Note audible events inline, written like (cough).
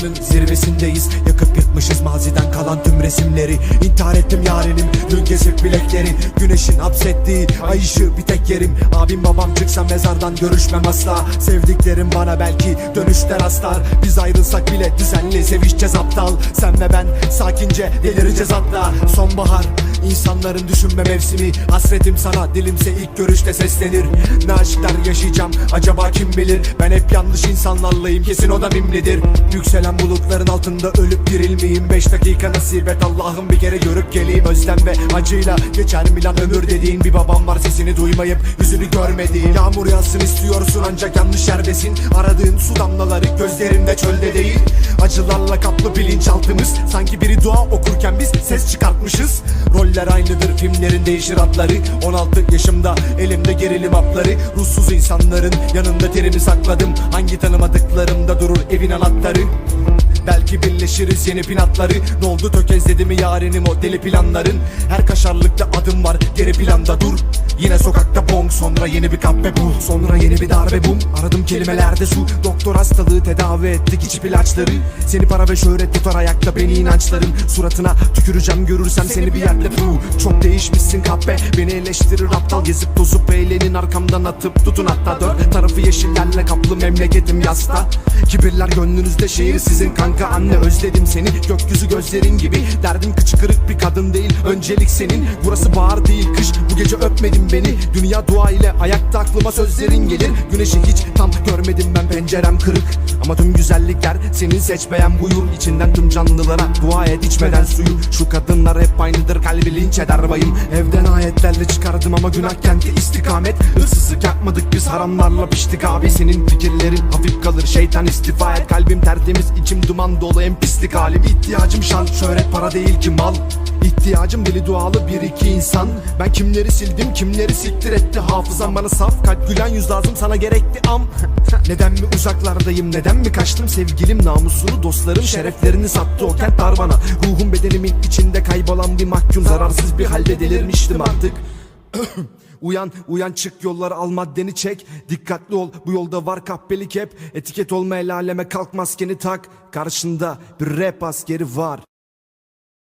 sıkıntının zirvesindeyiz. Yakıp yıkmışız maziden kalan tüm resimleri. İntihar ettim yarenim. Dün gezip bileklerin Güneşin hapsettiği ay ışığı bir tek yerim. Abim babam çıksa mezardan görüşmem asla. Sevdiklerim bana belki dönüşte rastlar Biz ayrılsak bile düzenli sevişeceğiz aptal. Sen ve ben sakince delireceğiz hatta. Sonbahar insanların düşünme mevsimi. Hasretim sana dilimse ilk görüşte seslenir. Ne aşklar yaşayacağım acaba kim bilir? Ben hep yanlış insanlarlayım kesin o da mimlidir Yükselen bulutların altında ölüp dirilmeyeyim. Beş dakika nasip et Allah'ım bir kere görüp geleyim. Özlem ve acıyla geçer mi lan ömür dediğin Bir babam var sesini duymayıp yüzünü görmediğin. Yağmur yağsın istiyorsun ancak yanlış yerdesin. Aradığın su damlaları gözlerimde çölde değil. Acılarla kaplı bilinçaltımız Sanki biri dua okurken biz ses çıkartmışız. Roller aynıdır filmlerin değişir adları. 16 yaşımda elimde gerilim hapları. Ruhsuz insanların yanında terimi sakladım. Hangi tanımadıklarımda durur evin anahtarı Belki birleşiriz yeni pinatları. Ne oldu tökezledi mi yarenim o deli planların? Her kaşarlıkta adım var geri planda dur Yine sokakta bong sonra yeni bir kahve bul Sonra yeni bir darbe bum. Aradım kelimelerde su. Doktor hastalığı tedavi ettik içip ilaçları. Seni para ve şöhret tutar ayakta beni inançların. Suratına tüküreceğim görürsem seni bir yerde bu. Çok değişmişsin kahpe Beni eleştirir aptal. Gezip tozup eğlenin Arkamdan atıp tutun hatta dört. Tarafı yeşillerle kaplı memleketim yasta. Kibirler gönlünüzde şehir sizin kanka. Anne özledim seni. Gökyüzü gözlerin gibi. Derdim kıçı kırık bir kadın değil. Öncelik senin. Burası bahar değil kış. Bu gece öpmedin beni. Dünya dua ile Ayakta aklıma sözlerin gelir. Güneşi hiç tam görmedim ben pencerem kırık. Ama tüm güzellikler senin seçmeyen buyur. İçinden tüm canlılara dua et içmeden suyu. Şu kadınlar hep aynıdır kalbi linç eder bayım. Evden ayetlerle çıkardım ama günah kenti istikamet. Hırsızlık yapmadık biz haramlarla piştik abi. Senin fikirlerin hafif kalır şeytan istifa et. Kalbim tertemiz içim duman dolu en pislik halim. İhtiyacım şan şöhret para değil ki mal İhtiyacım deli dualı bir iki insan. Ben kimleri sildim kimleri siktir etti? Hafızam bana saf kalp gülen yüz lazım sana gerekti am. (laughs) Neden mi uzaklardayım neden mi kaçtım? Sevgilim Namusunu dostlarım şereflerini sattı o kent dar bana Ruhum bedenimin içinde kaybolan bir mahkum. Zararsız bir halde delirmiştim artık. (clears throat) Uyan uyan çık yolları al maddeni çek. Dikkatli ol bu yolda var kahpelik hep. Etiket olma el aleme kalk maskeni tak. Karşında bir rap askeri var